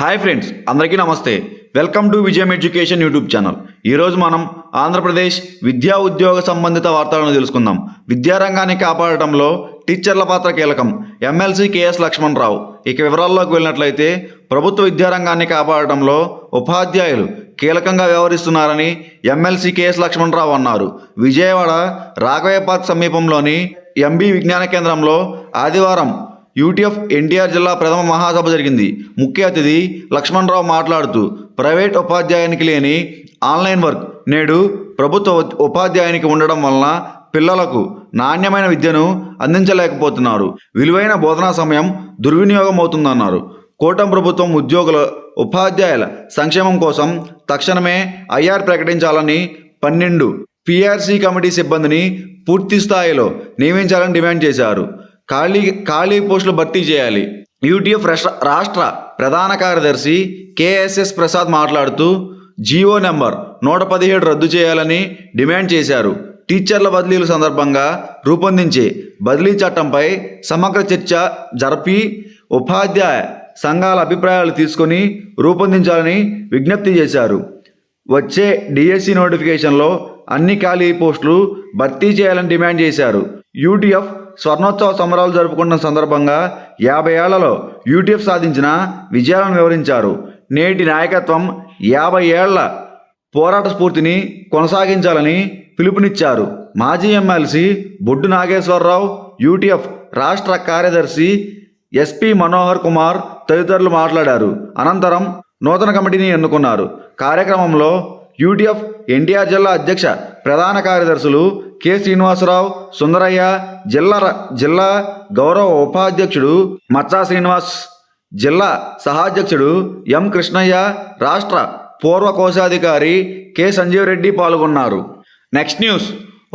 Hi friends అందరికీ నమస్తే. Welcome to Vijayam education YouTube channel. ఈరోజు మనం ఆంధ్రప్రదేశ్ విద్యా ఉద్యోగ సంబంధిత వార్తలను తెలుసుకుందాం. విద్యారంగాన్ని కాపాడటంలో టీచర్ల పాత్ర కీలకం. ఎమ్మెల్సీ కేఎస్ లక్ష్మణ్ రావు ఇక వివరాల్లోకి వెళ్ళినట్లయితే ప్రభుత్వ విద్యారంగాన్ని కాపాడటంలో ఉపాధ్యాయులు కీలకంగా వ్యవహరిస్తున్నారని ఎమ్మెల్సీ కేఎస్ లక్ష్మణ్ రావు అన్నారు. విజయవాడ రాఘవయ్యపాత్ సమీపంలోని ఎంబీ విజ్ఞాన కేంద్రంలో ఆదివారం యూటీఎఫ్ ఎన్టీఆర్ జిల్లా ప్రథమ మహాసభ జరిగింది. ముఖ్య అతిథి లక్ష్మణరావు మాట్లాడుతూ ప్రైవేట్ ఉపాధ్యాయునికి లేని ఆన్లైన్ వర్క్ నేడు ప్రభుత్వ ఉపాధ్యాయునికి ఉండడం వలన పిల్లలకు నాణ్యమైన విద్యను అందించలేకపోతున్నారు. విలువైన బోధనా సమయం దుర్వినియోగం అవుతుందన్నారు కూటమి ప్రభుత్వం ఉద్యోగుల ఉపాధ్యాయుల సంక్షేమం కోసం తక్షణమే ఐఆర్ ప్రకటించాలని పన్నెండు పిఆర్సీ కమిటీ సిబ్బందిని పూర్తి స్థాయిలో నియమించాలని డిమాండ్ చేశారు. ఖాళీ ఖాళీ పోస్టులు భర్తీ చేయాలి. యూటీఎఫ్ రాష్ట్ర రాష్ట్ర ప్రధాన కార్యదర్శి కేఎస్ఎస్ ప్రసాద్ మాట్లాడుతూ జీవో నెంబర్ నూట పదిహేడు రద్దు చేయాలని డిమాండ్ చేశారు. టీచర్ల బదిలీల సందర్భంగా రూపొందించే బదిలీ చట్టంపై సమగ్ర చర్చ జరిపి ఉపాధ్యాయ సంఘాల అభిప్రాయాలు తీసుకొని రూపొందించాలని విజ్ఞప్తి చేశారు. వచ్చే డిఎస్సి నోటిఫికేషన్లో అన్ని ఖాళీ పోస్టులు భర్తీ చేయాలని డిమాండ్ చేశారు. యూటీఎఫ్ స్వర్ణోత్సవ సంబరాలు జరుపుకున్న సందర్భంగా యాభై ఏళ్ళలో యూటీఎఫ్ సాధించిన విజయాలను వివరించారు. నేటి నాయకత్వం యాభై ఏళ్ళ పోరాట స్ఫూర్తిని కొనసాగించాలని పిలుపునిచ్చారు. మాజీ ఎమ్మెల్సీ బొడ్డు నాగేశ్వరరావు యూటీఎఫ్ రాష్ట్ర కార్యదర్శి ఎస్పి మనోహర్ కుమార్ తదితరులు మాట్లాడారు. అనంతరం నూతన కమిటీని ఎన్నుకున్నారు. కార్యక్రమంలో యూటీఎఫ్ ఎన్టీఆర్ జిల్లా అధ్యక్ష ప్రధాన కార్యదర్శులు కె శ్రీనివాసరావు సుందరయ్య జిల్లా జిల్లా గౌరవ ఉపాధ్యక్షుడు మచ్చా శ్రీనివాస్ జిల్లా సహాధ్యక్షుడు ఎం కృష్ణయ్య రాష్ట్ర పూర్వ కోశాధికారి కె సంజీవ్ రెడ్డి పాల్గొన్నారు. Next news.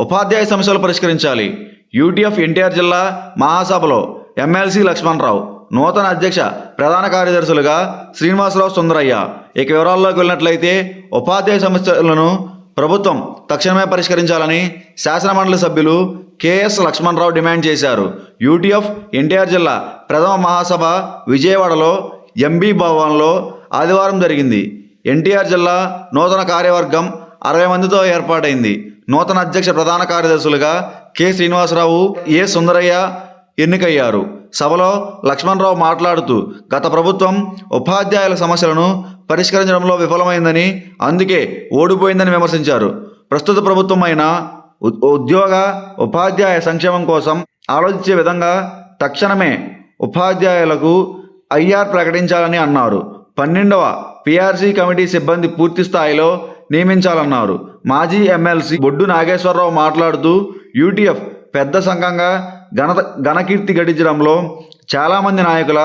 ఉపాధ్యాయ సమస్యలు పరిష్కరించాలి. యూటీఎఫ్ ఎన్టీఆర్ జిల్లా మహాసభలో ఎమ్మెల్సీ లక్ష్మణరావు. నూతన అధ్యక్ష ప్రధాన కార్యదర్శులుగా శ్రీనివాసరావు సుందరయ్య. ఇక వివరాల్లోకి వెళ్ళినట్లయితే ఉపాధ్యాయ సమస్యలను ప్రభుత్వం తక్షణమే పరిష్కరించాలని శాసనమండలి సభ్యులు కెఎస్ లక్ష్మణరావు డిమాండ్ చేశారు. యూటీఎఫ్ ఎన్టీఆర్ జిల్లా ప్రథమ మహాసభ విజయవాడలో ఎంబీ భవన్లో ఆదివారం జరిగింది. ఎన్టీఆర్ జిల్లా నూతన కార్యవర్గం అరవై మందితో ఏర్పాటైంది. నూతన అధ్యక్ష ప్రధాన కార్యదర్శులుగా కె శ్రీనివాసరావు ఏ సుందరయ్య ఎన్నికయ్యారు? సభలో లక్ష్మణరావు మాట్లాడుతూ గత ప్రభుత్వం ఉపాధ్యాయుల సమస్యలను పరిష్కరించడంలో విఫలమైందని అందుకే ఓడిపోయిందని విమర్శించారు. ప్రస్తుత ప్రభుత్వం అయిన ఉ- ఉద్యోగ ఉపాధ్యాయ సంక్షేమం కోసం ఆలోచించే విధంగా తక్షణమే ఉపాధ్యాయులకు ఐఆర్ ప్రకటించాలని అన్నారు. పన్నెండవ పిఆర్సీ కమిటీ సిబ్బంది పూర్తి స్థాయిలో నియమించాలన్నారు. మాజీ ఎమ్మెల్సీ బొడ్డు నాగేశ్వరరావు మాట్లాడుతూ యూటీఎఫ్ పెద్ద సంఘంగా ఘనత ఘనకీర్తి గడించడంలో చాలామంది నాయకుల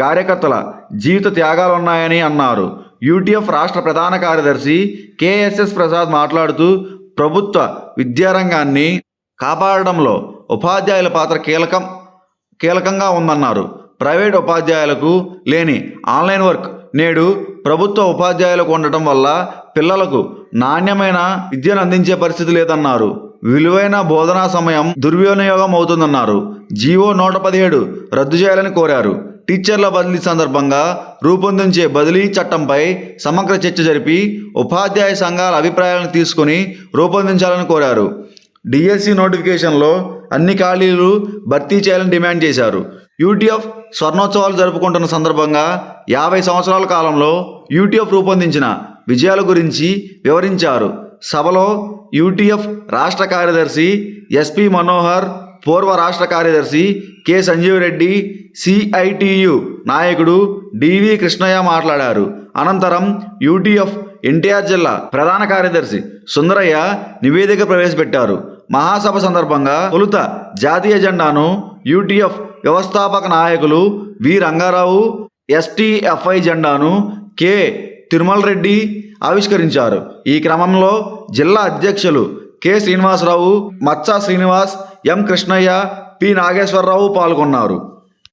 కార్యకర్తల జీవిత త్యాగాలున్నాయని అన్నారు. యూటీఎఫ్ రాష్ట్ర ప్రధాన కార్యదర్శి కేఎస్ఎస్ ప్రసాద్ మాట్లాడుతూ ప్రభుత్వ విద్యారంగాన్ని కాపాడడంలో ఉపాధ్యాయుల పాత్ర కీలకం కీలకంగా ఉందన్నారు. ప్రైవేట్ ఉపాధ్యాయులకు లేని ఆన్లైన్ వర్క్ నేడు ప్రభుత్వ ఉపాధ్యాయులకు ఉండటం వల్ల పిల్లలకు నాణ్యమైన విద్యను అందించే పరిస్థితి లేదన్నారు. విలువైన బోధనా సమయం దుర్వినియోగం అవుతుందన్నారు. జీవో నూట పదిహేడు రద్దు చేయాలని కోరారు. టీచర్ల బదిలీ సందర్భంగా రూపొందించే బదిలీ చట్టంపై సమగ్ర చర్చ జరిపి ఉపాధ్యాయ సంఘాల అభిప్రాయాలను తీసుకుని రూపొందించాలని కోరారు. డిఎస్సి నోటిఫికేషన్లో అన్ని ఖాళీలు భర్తీ చేయాలని డిమాండ్ చేశారు. యూటీఎఫ్ స్వర్ణోత్సవాలు జరుపుకుంటున్న సందర్భంగా యాభై సంవత్సరాల కాలంలో యూటీఎఫ్ రూపొందించిన విజయాల గురించి వివరించారు. సభలో యూటీఎఫ్ రాష్ట్ర కార్యదర్శి ఎస్పి మనోహర్ పూర్వ రాష్ట్ర కార్యదర్శి కె సంజీవ్ రెడ్డి సిఐటియు నాయకుడు డివి కృష్ణయ్య మాట్లాడారు. అనంతరం యూటీఎఫ్ ఎన్టీఆర్ జిల్లా ప్రధాన కార్యదర్శి సుందరయ్య నివేదిక ప్రవేశపెట్టారు. మహాసభ సందర్భంగా తొలుత జాతీయ జెండాను యూటీఎఫ్ వ్యవస్థాపక నాయకులు వి రంగారావు ఎస్టీఎఫ్ఐ జెండాను కె తిరుమల రెడ్డి ఆవిష్కరించారు. ఈ క్రమంలో జిల్లా అధ్యక్షులు కె. శ్రీనివాసరావు మచ్చా శ్రీనివాస్ ఎం. కృష్ణయ్య పి. నాగేశ్వరరావు పాల్గొన్నారు.